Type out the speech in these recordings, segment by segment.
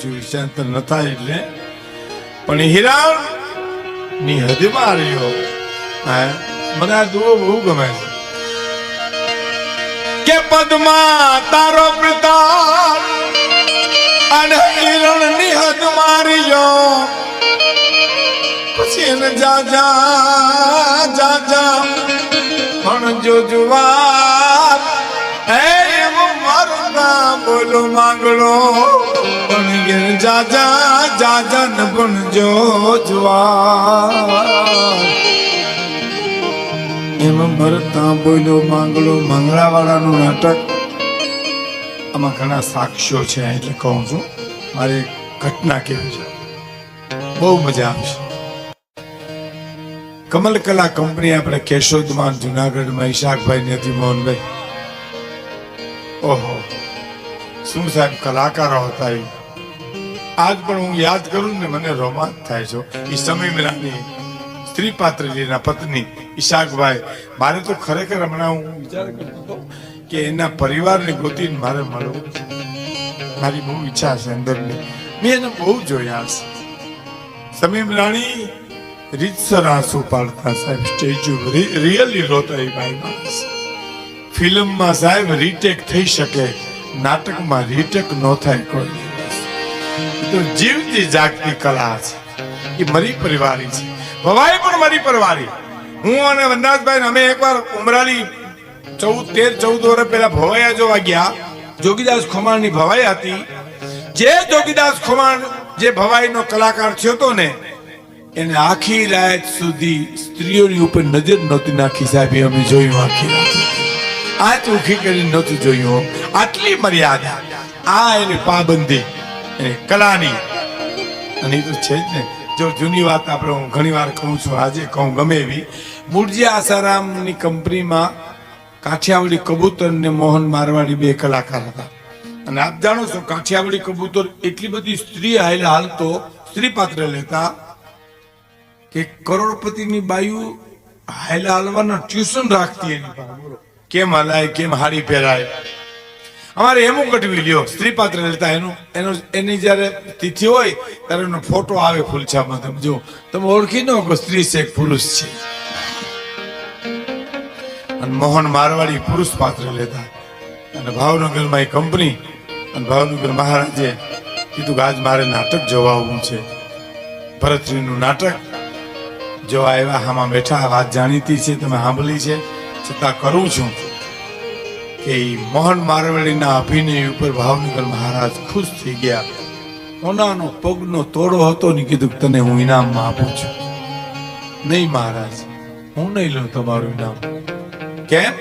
છું ઈશાંતર નતા એટલે. પણ હિરાણની હદમાં રહ્યો હા, મને આ દુઓ બહુ ગમે છે. કે પદમાં તારો પિતા અને હિરણની હદ માર્યો પછી એને જા જા જા જા, પણ જો જુવાર હે બોલો માંગડો પણ ઘેર જાજા જા જા જા ન પણ જો એમ મરતા બોલો માંગડો મંગળાવાળાનું નાટક. આમાં ઘણા સાક્ષ્યો છે, એટલે કહું છું, મારે ઘટના કેવી છે. બહુ મજા આવશે કમલ કલા કંપની આપણે કેશોદમાં, જુનાગઢમાં, ઈશાકભાઈ ને હતી મોહનભાઈ. ઓહો. શું સાહેબ, કલાકારો હતા આજ પણ હું યાદ કરું ને મને રોમાંચ થાય છે. એ સમય મિલાની સ્ત્રી પાત્રજીના પત્ની ઈશાકભાઈ. મારે તો ખરેખર હમણાં હું વિચાર કરતો કે એના પરિવારને ગોતીને મારે મળવું મારી બહુ ઈચ્છા છે અંદરની. મેં એને બહુ જોયા છે. સમીમ રાણી રીતસર આંસુ પાડતા સાહેબ, સ્ટેચ્યુ રિયલી રોતા એ ભાઈ ફિલ્મમાં સાહેબ, રીટેક થઈ શકે. નાટકમાં રીટેક ન થાય કોઈ. તો જીવતી જાગતી કલા છે. એ મરી પરિવારી છે. ભવાઈ પણ મરી પરિવારી. હું અને વનરાજભાઈ અમે એકવાર ઉમરાળી ચૌદ, તેર, ચૌદ વર્ષ પહેલા ભવાયા જોવા ગયા. જોગીદાસ ખુમાણની ભવાઈ હતી. જે જોગીદાસ ખોમાણ, જે ભવાઈનો કલાકાર થયો હતો ને, એને આખી રાત સુધી સ્ત્રીઓની ઉપર નજર નહોતી નાખી સાહેબ અમે જોયું આખી રાત. આ ચોખી કરીને નહોતું જોયું. આટલી મર્યાદા. આ એની પાબંદી, એની કલાની. અને એ તો છે જ ને. જો જૂની વાત આપણે હું ઘણી વાર કહું છું, આજે કહું ગમે એવી. મૂળજી આસારામની કંપનીમાં કાઠિયાવાડી કબૂતર ને મોહન મારવાડી બે કલાકાર હતા. અને આપ જાણો છો, કાઠિયાવાડી કબૂતર એટલી બધી સ્ત્રી હાલ હાલતો સ્ત્રી પાત્ર લેતા કે કરોડપતિની બાયુ હાલ હાલવાના ટ્યુશન રાખતી એની પાસે. બોલો. કેમ હલાય, કેમ હાડી પહેરાય? અમારે એમ કટવી લ્યો, સ્ત્રી પાત્ર લેતા એનું, એનો, એની જ્યારે તિથિ હોય, ત્યારે એનો ફોટો આવે ફૂલછામાં. તમે જો તમે ઓળખી ન કે સ્ત્રી છે પુરુષ છે. અને મોહન મારવાડી પુરુષ પાત્ર લેતા. અને ભાવનગરમાં એ કંપની, અને ભાવનગર મહારાજે કીધું કે આજ મારે નાટક જોવા આવવું છે. ભરતરીનું નાટક. જો આવ્યા આમાં બેઠા વાત જાણીતી છે, તમે સાંભળી છે? છતાં કરું છું કે મોહન મારવાડીના અભિનય ઉપર ભાવનગર મહારાજ ખુશ થઈ ગયા. કોનાનો પગનો તોડો હતો ને કીધું તને હું ઇનામમાં આપું છું. નહીં મહારાજ, હું નહીં લઉં તમારું ઇનામ. કેમ?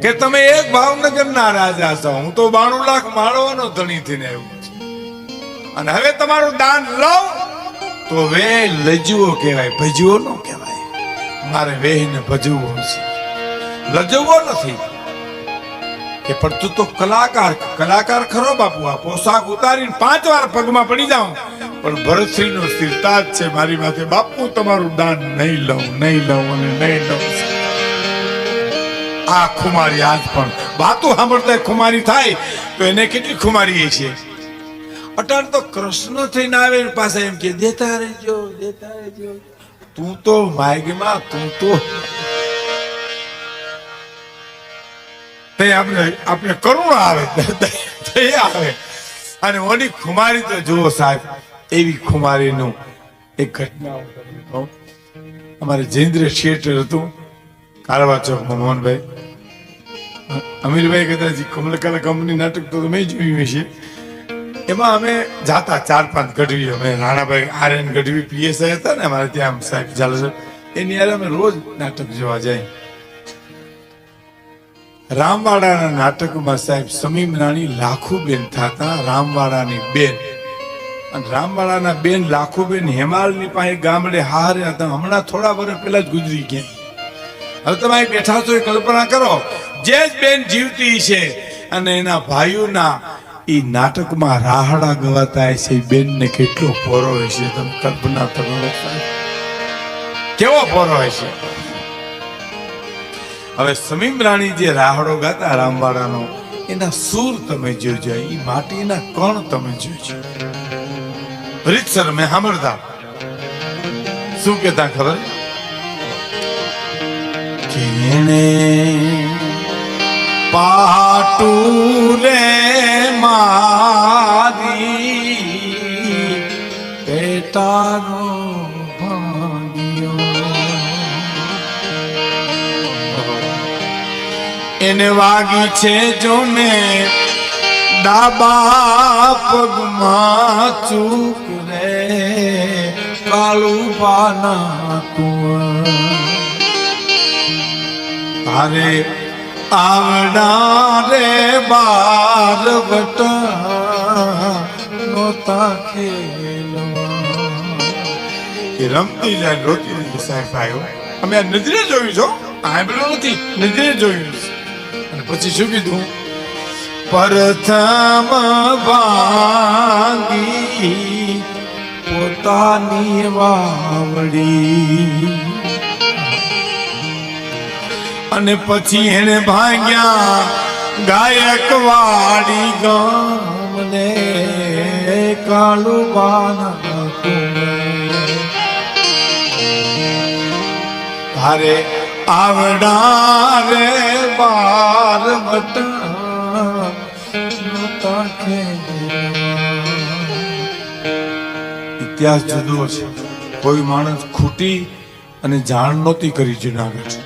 કે તમે એક ભાવનગરના રાજા છો. હું તો બાણું લાખ માળવાનો ધણી થઈને આવ્યો અને હવે તમારું દાન લઉં તો વે લજવો કહેવાય ભજવો નો કહેવાય. મારે વેહને ભજવું છે. લજવો નથી. કે પણ તું તો કલાકાર કલાકાર ખરો બાપુ, આ પોશાક ઉતારીને પાંચ વાર પગમાં પડી જાઉં. પણ ભરતસિંહ નો સ્થિરતાજ છે મારી માથે. બાપુ, તમારું દાન નહીં લઉં નહીં લઉં અને નહીં લઉં. આ ખુમારી આજ પણ. વાતો સાંભળતા ખુમારી થાય, તો એને કેટલી ખુમારી છે? અટાણ તો કૃષ્ણ થઈને આવે પાસે એમ કે, દેતા રહેજો દેતા રહેજો. તું તો માયગમાં તું તો તે આપણે આપણે કરુણા આવે, દયા આવે. અને ઓની ખુમારી તો જુઓ સાહેબ, એવી ખુમારીનું એક ઘટના. અમારે જયેન્દ્ર થિયેટર હતું, કારવા ચોકમાં મોહનભાઈ અમીરભાઈ કદાચ કમલકલા કંપની નાટક તો મેં જોયું હશે. એમાં અમે જાતા ચાર પાંચ ગઢવી, અમે Ranabhai R N Gadhvi, PSI હતા ને અમારે ત્યાં, સાહેબ જાલસર એની યારે અમે રોજ નાટક જોવા જાય. રામવાડાના નાટકમાં સાહેબ સમીમ રાણી લાખુબેન થતા રામવાડાની બેન. અને રામવાડાના બેન લાખુબેન હેમાલની પાસે ગામડે હારે હતા. હમણાં થોડા વર્ષ પહેલા જ ગુજરી ગયા. હવે તમે અહીં બેઠા છો એ કલ્પના કરો. જે જ બેન જીવતી છે અને એના ભાઈઓના એ નાટકમાં રાહડા ગવાતા હશે. એ બેનને કેટલો પોરો હશે તમે કલ્પના કરો. કેવો પોરો હશે? હવે સમીમ રાણી જે રાહડો ગાતા રામવાડાનો, એના સૂર તમે જોજો એ માટીના કણ તમે જોજો રીતસર મેં સાંભળતા. શું કેતા ખબર? કેણે પાટું રે મારી પેટાનો એને વાગી છે જોને ડાબા પગમાં ચૂક રે. કાળું પાના કુંવર. તારે આવડા રે બાર બટા નોતા ખેલવા. રમતી જાય રોતી સાહેબ, ભાઈઓ. અમે આ નજરે જોયું છો આંબળો નથી, નજરે જોયું પછી શું કીધું? પ્રથમ ભાંગી પોતાની વાવડી. અને પછી એને ભાગ્યા ગાયક વાડી ગામને કાળુ બાના તારે આવડા રે બાર બટા ઇતિહાસ જુદો છે. કોઈ માણસ ખૂટી અને જાણ નહોતી કરી જુનાગઢ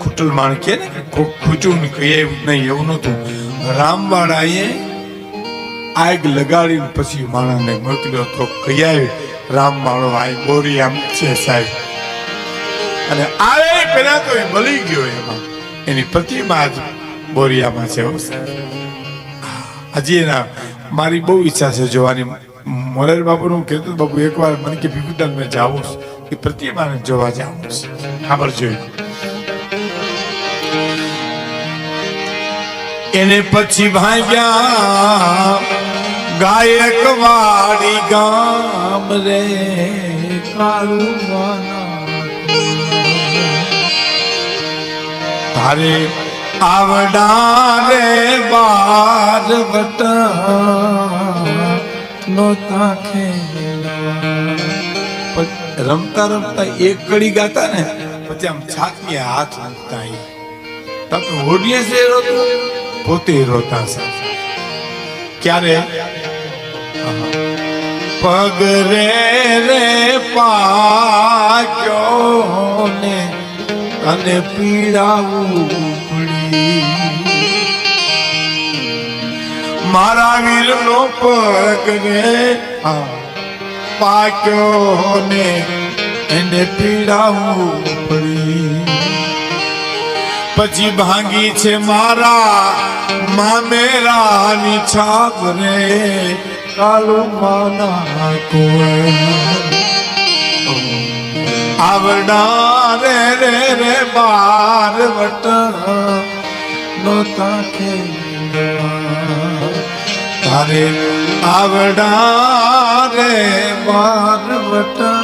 ખૂટલ માણ કે ને ખૂટ્યું ને કહીએ નહીં, એવું નહોતું. રામવાળાએ આગ લગાડીને પછી માણસને મોકલ્યો તો કહીએ રામ માળો આ બોરી આમ છે સાહેબ. અને આવે પેલા તો એ બળી ગયો એમાં. એની પ્રતિમા જ બોરિયામાં છે હો હજી એના મારી બહુ ઈચ્છા છે જોવાની. મોરાર બાપુનું કહેતો હતો, બાપુ એકવાર મને કે ભીખુદાન મેં જાઉં એ એ પ્રતિમાને જોવા જાઉં ખબર જોઈ એને પછી ભાગ્યા ગાયક વાડી ગામ રે તારે આવડા રે બાર વટા નો તાખે રમતા રમતા એક કડી ગાતા ને, પછી આમ છાતી હાથ મૂકતા તમે હોડીએ છે રોતું પોતે રોતા છે ક્યારે? પગ રે અને પીડાવું પડી મારા વીર નો પગ રે પાક્યો ને એને પીડાવું પડી પછી ભાંગી છે મારા મામેરાની છાપ રે કાલુ માના કોઈ આવડા રે રે રે, બાર વટા નો ખેલવા તારે આવડા રે, બાર વટા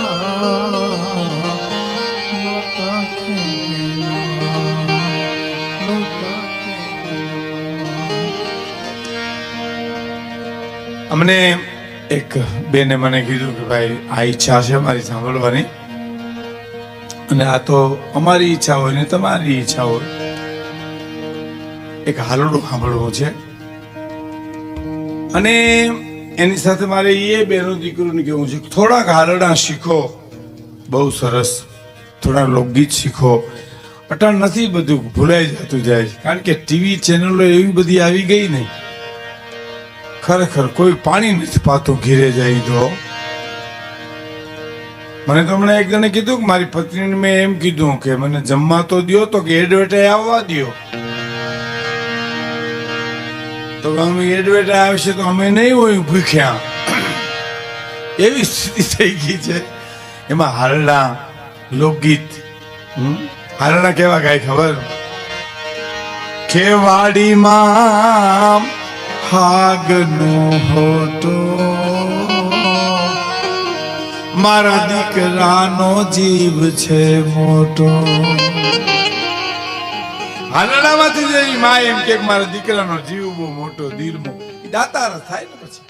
નોતા ખેલવા નોતા ખેલવા. અમને એક બેને મને કીધું કે ભાઈ આ ઈચ્છા છે મારી સાંભળવાની અને આ તો અમારી ઈચ્છા હોય ને તમારી ઈચ્છા હોય. એક હાલડું સાંભળવું છે. અને એની સાથે મારે એ બેનો દીકરીને કેવું છે થોડાક હાલડા શીખો. બહુ સરસ. થોડા લોકગીત શીખો. અટાણ નથી બધું ભૂલાઈ જતું જાય. કારણ કે ટીવી ચેનલો એવી બધી આવી ગઈ નહીં ખરેખર કોઈ પાણી નથી પાતું ઘીરે જાય તો. મને તો હમણાં એક જણે કીધું કે મારી પત્નીને મેં એમ કીધું કે મને જમવા તો દ્યો તો કે એડવર્ટાઈ આવવા દ્યો. તો અમે એડવર્ટાઈ આવશે તો અમે નહીં હોય ભૂખ્યા. એવી સ્થિતિ થઈ ગઈ છે. એમાં હારડા લોકગીત? હાલડા કેવા ગાય ખબર? ખેવાડીમાં હાગનો હોતો મારા દીકરાનો જીવ છે મોટો. હાલડામાંથી જઈ મા એમ કે મારા દીકરાનો જીવ બહુ મોટો, દિલમો. દાતાર થાય ને પછી.